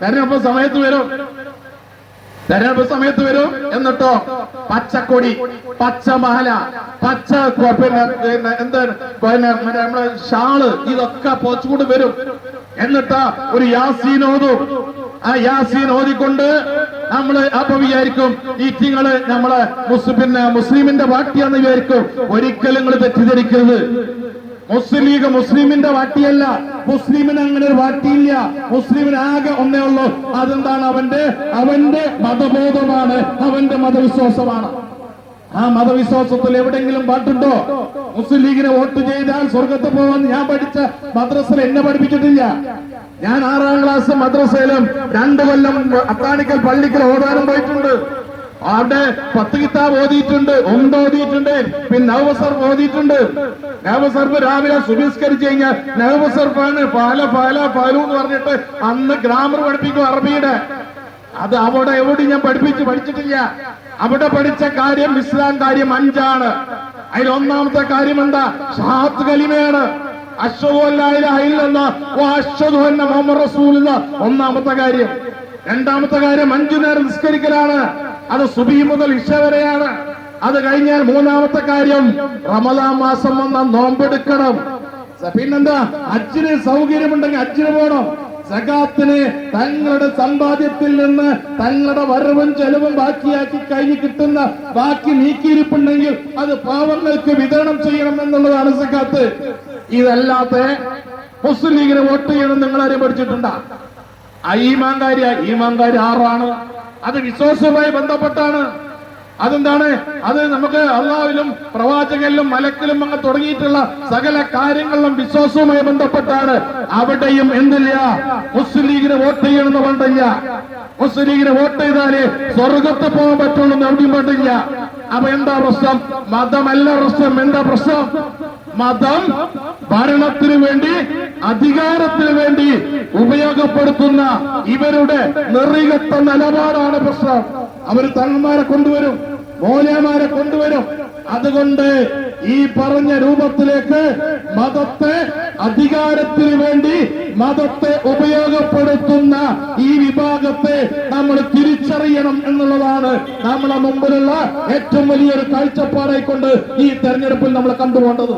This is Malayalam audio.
തെരഞ്ഞെടുപ്പ് സമയത്ത് വരും. തെരഞ്ഞെടുപ്പ് സമയത്ത് വരും എന്നിട്ടോ? പച്ചക്കൊടി പച്ചമാല പച്ച പിന്നെ എന്താണ് നമ്മളെ ഷാൾ ഇതൊക്കെ പോച്ചുകൊണ്ട് വരും. എന്നിട്ട് ഒരു യാസീൻ ഓതും. ആ യാസീൻ ഓതിക്കൊണ്ട് നമ്മൾ അപ്പൊ വിചാരിക്കും ഈ തിങ്ങൾ നമ്മളെ മുസ് പിന്നെ മുസ്ലിമിന്റെ പാർട്ടിയാന്ന് വിചാരിക്കും. ഒരിക്കലും നിങ്ങൾ തെറ്റിദ്ധരിക്കരുത്. മുസ്ലിം ലീഗ് മുസ്ലിമിന്റെ പാർട്ടിയല്ല മുസ്ലിമിന് അങ്ങനെ ഒരു പാർട്ടിയില്ല മുസ്ലിമിന് ആകെ ഒന്നേ ഉള്ളൂ. അതെന്താണ് അവന്റെ? അവന്റെ മതബോധമാണ്. അവന്റെ മതവിശ്വാസമാണ്. ആ മതവിശ്വാസത്തിൽ എവിടെയെങ്കിലും പാട്ടുണ്ടോ? മുസ്ലിം ലീഗിനെ വോട്ട് ചെയ്താൽ സ്വർഗത്ത് പോവാൻ ഞാൻ പഠിച്ച മദ്രസയിൽ എന്നെ പഠിപ്പിച്ചിട്ടില്ല. ഞാൻ ആറാം ക്ലാസ് മദ്രസയിലും രണ്ടു കൊല്ലം അത്താണിക്കൽ പള്ളിക്കൽ ഓടാനും പോയിട്ടുണ്ട്. അവിടെ പത്ത് കിതാബ് ഓതിയിട്ടുണ്ട് ഒമ്പത് ഓതിയിട്ടുണ്ട് പിന്നെ നവസർഫ് ഓതിയിട്ടുണ്ട്. നവസർഫ് രാവിലെ സുബിസ്കരിച്ചു കഴിഞ്ഞാൽ നവസർഫാണ് പാല പാല പാലു എന്ന് പറഞ്ഞിട്ട് അന്ന് ഗ്രാമർ പഠിപ്പിക്കും അറബിയുടെ. അത് അവിടെ എവിടെ ഞാൻ പഠിപ്പിച്ച് പഠിച്ചിട്ടില്ല. അവിടെ പഠിച്ച കാര്യം ഇസ്ലാം കാര്യം അഞ്ചാണ്. അതിൽ ഒന്നാമത്തെ കാര്യം എന്താ? ഷാത്ത് കലിമയാണ്. ഒന്നാമത്തെ കാര്യം. രണ്ടാമത്തെ കാര്യം അഞ്ചു നേരം നിസ്കരിക്കലാണ്. അത് സുബി മുതൽ ഇഷ വരെയാണ്. അത് കഴിഞ്ഞാൽ മൂന്നാമത്തെ കാര്യം റമദാൻ മാസം വന്ന നോമ്പെടുക്കണം. പിന്നെന്താ? അച്ഛന് സൗകര്യമുണ്ടെങ്കിൽ അച്ഛന് പോകണം സകാത്തിന് തങ്ങളുടെ സമ്പാദ്യത്തിൽ നിന്ന് തങ്ങളുടെ വരവും ചെലവും ബാക്കിയാക്കി കഴിഞ്ഞ് കിട്ടുന്ന ബാക്കി നീക്കിയിരിപ്പുണ്ടെങ്കിൽ അത് പാവങ്ങൾക്ക് വിതരണം ചെയ്യണം എന്നുള്ളതാണ് സഖാത്ത് ഇതല്ലാത്ത മുസ്ലിം ലീഗിന് വോട്ട് ചെയ്യണം നിങ്ങൾ ആരെയും പഠിച്ചിട്ടുണ്ടാ ഈമാങ്കാരി ഈമാങ്കാരി ആറാണ്. അത് വിശ്വാസവുമായി ബന്ധപ്പെട്ടാണ്. അതെന്താണ്? അത് നമുക്ക് അള്ളാവിലും പ്രവാചകനിലും മലക്കിലും അങ്ങ് തുടങ്ങിയിട്ടുള്ള സകല കാര്യങ്ങളിലും വിശ്വാസവുമായി ബന്ധപ്പെട്ടാണ്. അവിടെയും എന്തില്ല? മുസ്ലിം ലീഗിന് വോട്ട് ചെയ്യണമെന്ന് പണ്ടില്ല. മുസ്ലിം ലീഗിന് വോട്ട് ചെയ്താലേ സ്വർഗത്ത് പോകാൻ പറ്റുള്ളൂ എന്ന് എവിടെയും പണ്ടില്ല. അപ്പൊ എന്താ പ്രശ്നം? മതമല്ല പ്രശ്നം. എന്താ പ്രശ്നം? മതം ഭരണത്തിന് വേണ്ടി അധികാരത്തിന് വേണ്ടി ഉപയോഗപ്പെടുത്തുന്ന ഇവരുടെ നിറികെട്ട നിലപാടാണ് പ്രശ്നം. അവർ തങ്ങന്മാരെ കൊണ്ടുവരും മോലയമാരെ കൊണ്ടുവരും. അതുകൊണ്ട് ഈ പറഞ്ഞ രൂപത്തിലേക്ക് മതത്തെ അധികാരത്തിന് വേണ്ടി മതത്തെ ഉപയോഗപ്പെടുത്തുന്ന ഈ വിഭാഗത്തെ നമ്മൾ തിരിച്ചറിയണം എന്നുള്ളതാണ് നമ്മളെ മുമ്പിലുള്ള ഏറ്റവും വലിയൊരു കാഴ്ചപ്പാടായിക്കൊണ്ട് ഈ തെരഞ്ഞെടുപ്പിൽ നമ്മൾ കണ്ടുപോകേണ്ടത്